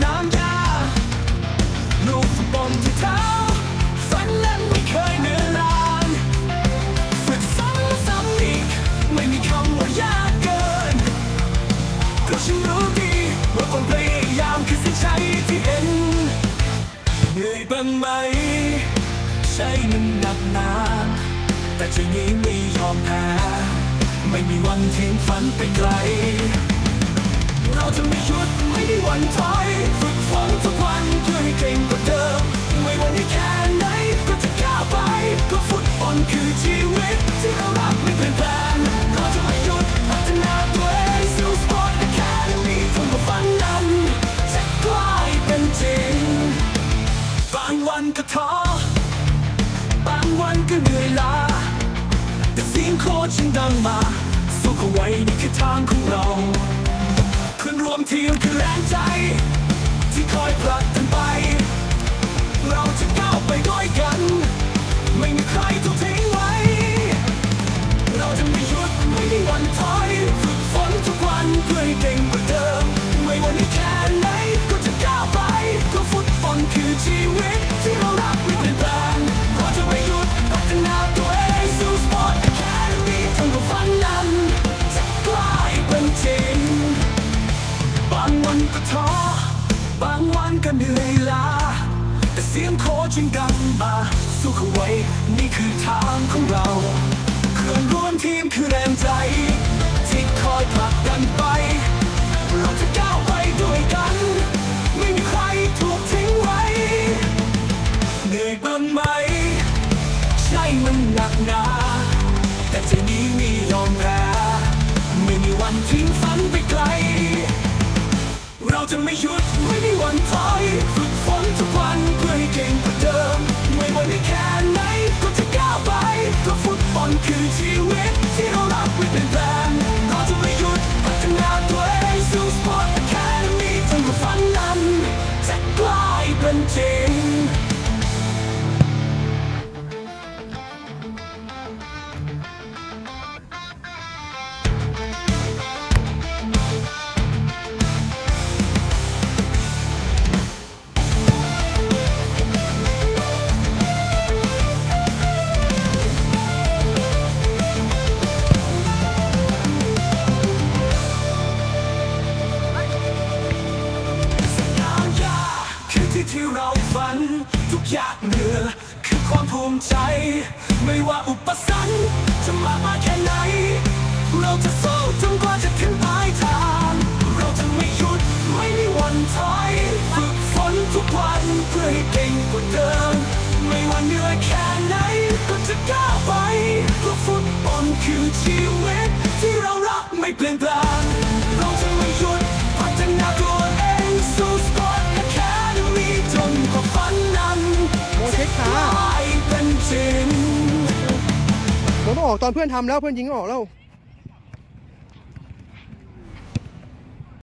หญ้าลูบอที่เท้าฝันเล่นไม่เคยเหนื่อยล้าฝึกซ้ำซ้ำอีกไม่มีคำว่ายากเกินก็ฉันรู้ดีว่าควพยายามคือเส้นชัที่เห็นเหนื่อยบ้างไหม ใช่นักหนาแต่จะนี้ไม่ยอมแพ้ไม่มีวันทิ้งฝันไปไกล วันถอยฝึกฝนทุกวันเพื่อให้เก่งกว่าเดิม ไม่ว่าจะแค่ไหนก็จะก้าวไปก็ฟุตบอลคือชีวิตที่เรารักไม่เปลี่ยนแปลงเราจะไม่หยุดพัฒนาตัวเองสู่สปอร์ตแคาเดมีจนกว่าฝันนั้นจะกลายเป็นจริง บางวันก็ท้อบางวันก็เหนื่อยล้าแต่เสียงโคชยังดังมาสู้เขาไว้นี่คือทางของเรา วมทีมคือแรงใจางวันก็ท้อบางวันก็เหนื่อยล้าแต่เสียงโคชยังดังมาสู้เขาไว้ นี่คือทางของเราเพื่อนร่วมทีมคือแรงใจ ที่คอยผลักดันไป เราจะก้าวไปด้วยกัน ไม่มีใครถูกทิ้งไว้ เหนื่อยบ้างไหม ใช่มันหนักหนา แต่ใจนี้มีมแพ้ไม่ จะไม่หยุดไม่มีวันถอยฝึกฝนทุกวันเพื่อให้เก่งกว่าเดิม ไม่ว่าในแค่ไหนก็จะก้าวไปเพราะฟุตบอลคือชีวิตที่เรารักไม่เปลี่ยนแปลงเราจะไม่หยุดพัฒนาตัวเองสู่สปอร์ตแคดมีจนกว่าฝันนั้นจะกลายเป็นจริง ทุกอย่างเหนือคือความภูมิใจ ไม่ว่าอุปสรรคจะมากมายแค่ไหน เราจะสู้จนกว่าจะถึงปลายทาง เราจะไม่หยุดไม่มีวันถอยฝึกฝนทุกวันเพื่อให้เก่งกว่าเดิม ไม่ว่าเหนื่อยแค่ไหนก็จะก้าวไปเพราะฟุตบอลคือชีวิตที่เรารักไม่เปลี่ยนแปลง เป็นจริงโมต้องออกตอนเพื่อนทำแล้วเพื่อนยิงออกแล้ว